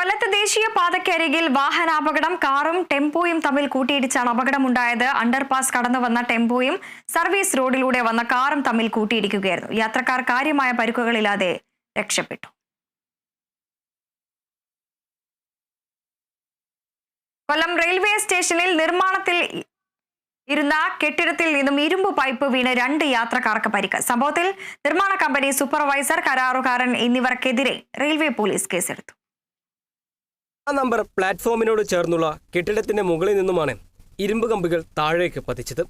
കൊല്ലത്ത് ദേശീയ പാതയ്ക്കരികിൽ വാഹനാപകടം കാറും ടെമ്പോയും തമ്മിൽ കൂട്ടിയിടിച്ചാണ് അപകടമുണ്ടായത്. അണ്ടർപാസ് കടന്നു വന്ന ടെമ്പോയും സർവീസ് റോഡിലൂടെ വന്ന കാറും തമ്മിൽ കൂട്ടിയിടിക്കുകയായിരുന്നു. യാത്രക്കാർ കാര്യമായ പരിക്കുകളില്ലാതെ രക്ഷപ്പെട്ടു. കൊല്ലം റെയിൽവേ സ്റ്റേഷനിൽ നിർമ്മാണത്തിൽ ഇരുന്ന കെട്ടിടത്തിൽ നിന്നും ഇരുമ്പ് പൈപ്പ് വീണ് രണ്ട് യാത്രക്കാർക്ക് പരിക്ക്. സംഭവത്തിൽ നിർമ്മാണ കമ്പനി സൂപ്പർവൈസർ കരാറുകാരൻ എന്നിവർക്കെതിരെ റെയിൽവേ പോലീസ് കേസെടുത്തു. നമ്പർ പ്ലാറ്റ്ഫോമിനോട് ചേർന്നുള്ള കെട്ടിടത്തിന്റെ മുകളിൽ നിന്നുമാണ് ഇരുമ്പ് കമ്പികൾ താഴേക്ക് പതിച്ചത്.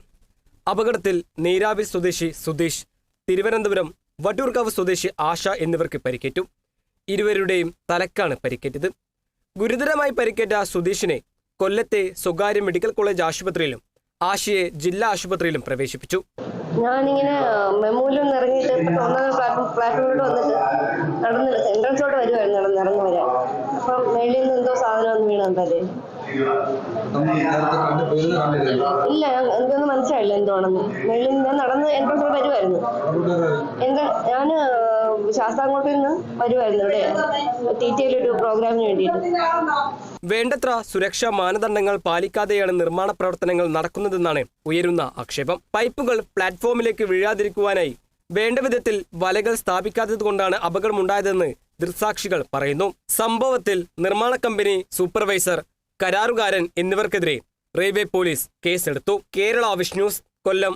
അപകടത്തിൽ നീരാവിൽ സ്വദേശി സുധീഷ് തിരുവനന്തപുരം വട്ടൂർക്കാവ് സ്വദേശി ആശ എന്നിവർക്ക് പരിക്കേറ്റു. ഇരുവരുടെയും തലക്കാണ് പരിക്കേറ്റത്. ഗുരുതരമായി പരിക്കേറ്റ സുധീഷിനെ കൊല്ലത്തെ സ്വകാര്യ മെഡിക്കൽ കോളേജ് ആശുപത്രിയിലും ആശയെ ജില്ലാ ആശുപത്രിയിലും പ്രവേശിപ്പിച്ചു. ഞാനിങ്ങനെ മെമ്മൂലും നിറഞ്ഞിട്ട് ഇറങ്ങിയിട്ട് ഇപ്പൊ ഒന്നാം പ്ലാറ്റ്ഫോം പ്ലാറ്റ്ഫോമിലോട്ട് വന്നിട്ട് നടന്നിട്ട് എൻട്രൻസോട്ട് വരുവായിരുന്നു നടന്നു വരാൻ. അപ്പം മേളിൽ നിന്ന് എന്തോ സാധനം ഒന്ന് കണ്ടിരുന്നില്ല ഇല്ല എനിക്കൊന്നും മനസ്സിലായില്ല എന്തുവാണെന്ന് മേളിൽ ഞാൻ നടന്ന് എൻട്രൻസോട്ട് വരുമായിരുന്നു എന്താ ഞാൻ ശാസ്താംകോട്ടിൽ നിന്ന് വരുമായിരുന്നു ഇവിടെ. തീറ്റയിൽ ഒരു പ്രോഗ്രാമിന് വേണ്ടിയിട്ട്. വേണ്ടത്ര സുരക്ഷാ മാനദണ്ഡങ്ങൾ പാലിക്കാതെയാണ് നിർമ്മാണ പ്രവർത്തനങ്ങൾ നടക്കുന്നതെന്നാണ് ഉയരുന്ന ആക്ഷേപം. പൈപ്പുകൾ പ്ലാറ്റ്ഫോമിലേക്ക് വീഴാതിരിക്കുവാനായി വേണ്ട വിധത്തിൽ വലകൾ സ്ഥാപിക്കാത്തത് കൊണ്ടാണ് അപകടമുണ്ടായതെന്ന് ദൃക്സാക്ഷികൾ പറയുന്നു. സംഭവത്തിൽ നിർമ്മാണ കമ്പനി സൂപ്പർവൈസർ കരാറുകാരൻ എന്നിവർക്കെതിരെ റെയിൽവേ പോലീസ് കേസെടുത്തു. കേരള വിഷ്ണൂസ് കൊല്ലം.